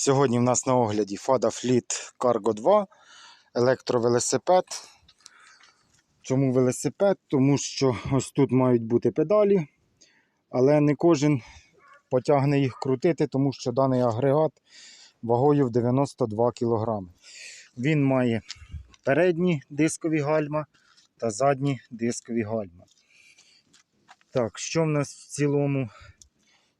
Сьогодні в нас на огляді Fada Fleet Cargo 2, електровелосипед. Чому велосипед? Тому що ось тут мають бути педалі, але не кожен потягне їх крутити, тому що даний агрегат вагою в 92 кг. Він має передні дискові гальма та задні дискові гальма. Так, що в нас в цілому?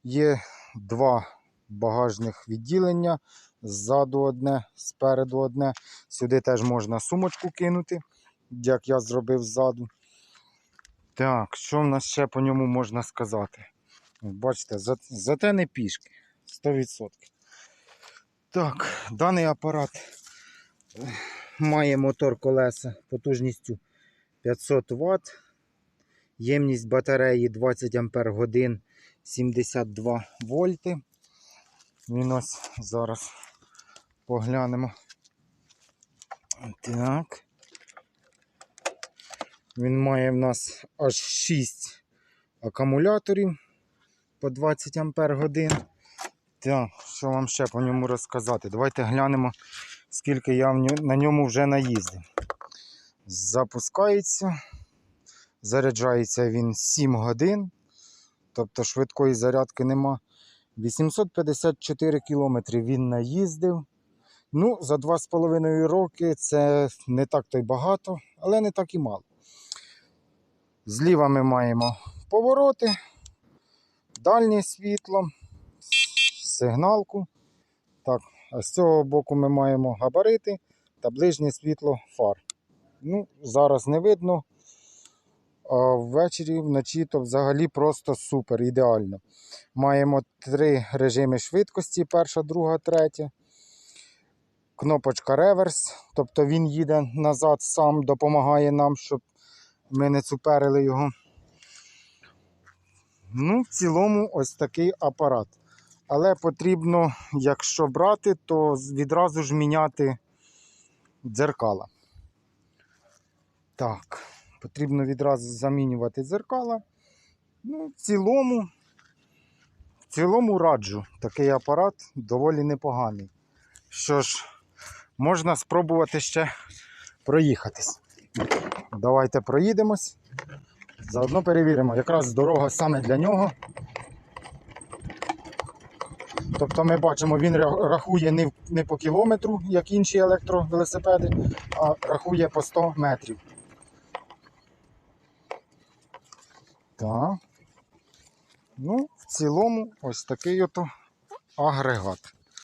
Є два багажних відділення. Ззаду одне, спереду одне. Сюди теж можна сумочку кинути, як я зробив ззаду. Так, що в нас ще по ньому можна сказати? Бачите, зате не пішки. 100%. Так, даний апарат е, має мотор колеса потужністю 500 Вт. Ємність батареї 20 Ампер годин 72 вольти. Він ось зараз поглянемо. Так. Він має в нас аж 6 акумуляторів по 20 Ампер годин. Так, що вам ще по ньому розказати? Давайте глянемо, скільки я на ньому вже наїздив. Запускається. Заряджається він 7 годин, тобто швидкої зарядки нема. 854 кілометри він наїздив. Ну, за 2,5 роки це не так то й багато, але не так і мало. Зліва ми маємо повороти, дальнє світло, сигналку. Так, а з цього боку ми маємо габарити та ближнє світло фар. Ну, зараз не видно. А ввечері, вночі то взагалі просто супер, ідеально. Маємо три режими швидкості: перша, друга, третя. Кнопочка реверс, тобто він їде назад сам, допомагає нам, щоб ми не цуперили його. Ну, в цілому, ось такий апарат. Але потрібно, якщо брати, то відразу ж міняти дзеркала. Так, потрібно відразу замінювати дзеркала. Ну, в цілому, в цілому раджу. Такий апарат доволі непоганий. Що ж, можна спробувати ще проїхатись. Давайте проїдемось. Заодно перевіримо. Якраз дорога саме для нього. Тобто ми бачимо, він рахує не по кілометру, як інші електровелосипеди, а рахує по 100 метрів. Так. Ну, в цілому, ось такий ото агрегат.